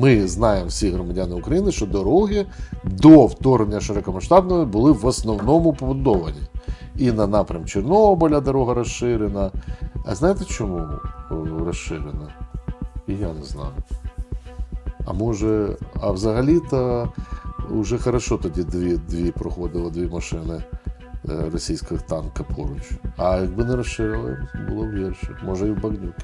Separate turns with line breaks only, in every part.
Ми знаємо всі громадяни України, що дороги до вторгнення широкомасштабної були в основному побудовані. І на напрям Чорнобиля дорога розширена. А знаєте чому е, розширена? І я не знаю. А може, а взагалі-то вже хорошо тоді дві, дві проходило дві машини е, російських танка поруч. А якби не розширили, було б гірше. Може, і в Багнюки.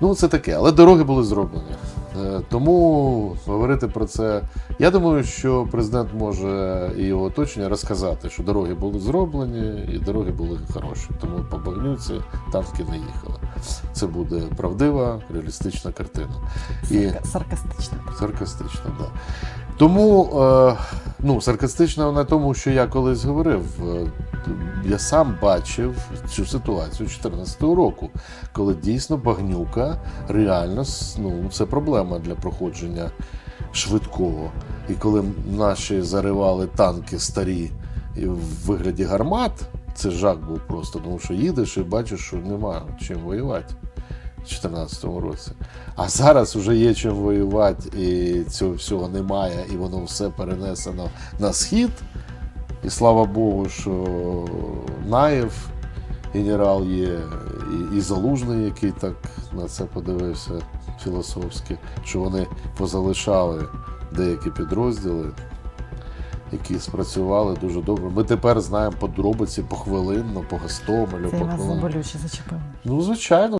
Ну, це таке, але дороги були зроблені. Е, Тому говорити про це. Я думаю, що президент може і його оточення розказати, що дороги були зроблені і дороги були хороші. Тому по багнюці танки не їхали. Це буде правдива, реалістична картина. І
Сарка-
саркастична, так. Да. Тому е, ну, саркастична на тому, що я колись говорив. Я сам бачив цю ситуацію 2014 року, коли дійсно багнюка реально ну, це проблема для проходження швидкого. І коли наші заривали танки старі в вигляді гармат, це жах був просто, тому що їдеш і бачиш, що немає чим воювати. У 2014 році. А зараз вже є чим воювати, і цього всього немає, і воно все перенесено на схід. І слава Богу, що Наєв, генерал є, і, і Залужний, який так на це подивився філософськи, що вони позалишали деякі підрозділи, які спрацювали дуже добре. Ми тепер знаємо подробиці похвилинно, по Гостомелю,
Це
по
вас
хвилин.
болюче зачепило.
Ну, звичайно.